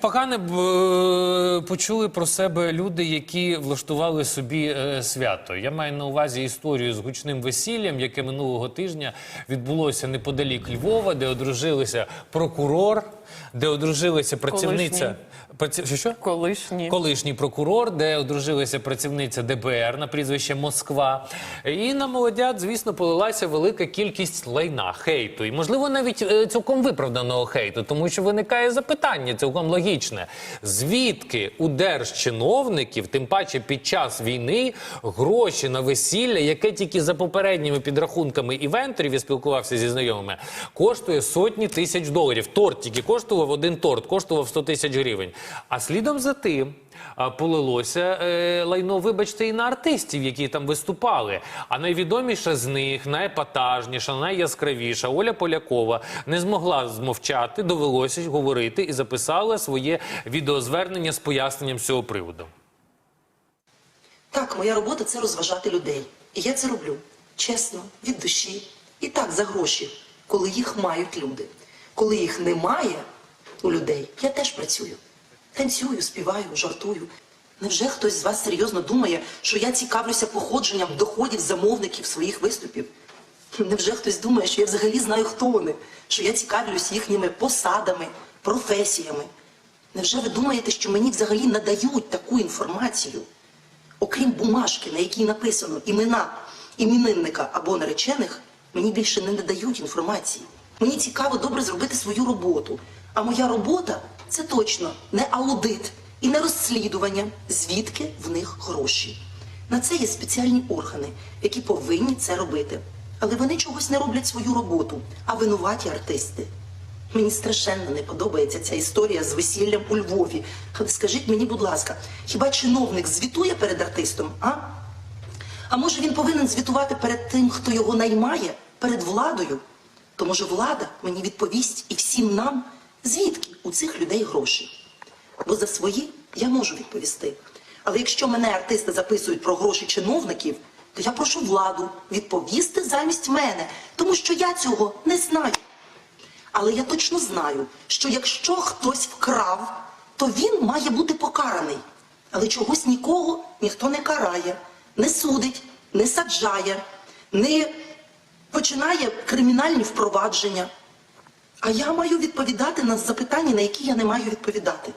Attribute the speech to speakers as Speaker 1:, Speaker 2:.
Speaker 1: Погане б е, почули про себе люди, які влаштували собі е, свято. Я маю на увазі історію з гучним весіллям, яке минулого тижня відбулося неподалік Львова, де одружилися прокурор, де одружилася працівниця. Праці... Що, що?
Speaker 2: Колишні.
Speaker 1: Колишній прокурор, де одружилася працівниця ДБР на прізвище Москва. І на молодят, звісно, полилася велика кількість лайна, хейту. І, можливо, навіть е, цілком виправданого хейту, тому що виникає запитання цілком логічне. Звідки у держчиновників, тим паче під час війни, гроші на весілля, яке тільки за попередніми підрахунками івенторів, я спілкувався зі знайомими, коштує сотні тисяч доларів. Торт тільки коштував один торт, коштував 100 тисяч гривень. А слідом за тим полилося е, лайно, вибачте, і на артистів, які там виступали. А найвідоміша з них, найепатажніша, найяскравіша Оля Полякова не змогла змовчати, довелося говорити і записала своє відеозвернення з поясненням цього приводу.
Speaker 3: Так, моя робота це розважати людей. І я це роблю чесно, від душі. І так за гроші, коли їх мають люди. Коли їх немає у людей, я теж працюю. Танцюю, співаю, жартую. Невже хтось з вас серйозно думає, що я цікавлюся походженням доходів замовників своїх виступів? Невже хтось думає, що я взагалі знаю, хто вони, що я цікавлюсь їхніми посадами, професіями? Невже ви думаєте, що мені взагалі надають таку інформацію? Окрім бумажки, на якій написано імена іменинника або наречених, мені більше не надають інформації. Мені цікаво добре зробити свою роботу. А моя робота це точно не аудит і не розслідування, звідки в них гроші. На це є спеціальні органи, які повинні це робити. Але вони чогось не роблять свою роботу, а винуваті артисти. Мені страшенно не подобається ця історія з весіллям у Львові. Але скажіть мені, будь ласка, хіба чиновник звітує перед артистом? А? А може він повинен звітувати перед тим, хто його наймає, перед владою? То може влада мені відповість і всім нам, звідки у цих людей гроші? Бо за свої я можу відповісти. Але якщо мене артисти записують про гроші чиновників, то я прошу владу відповісти замість мене, тому що я цього не знаю. Але я точно знаю, що якщо хтось вкрав, то він має бути покараний. Але чогось нікого ніхто не карає, не судить, не саджає, не починає кримінальні впровадження. А я маю відповідати на запитання, на які я не маю відповідати.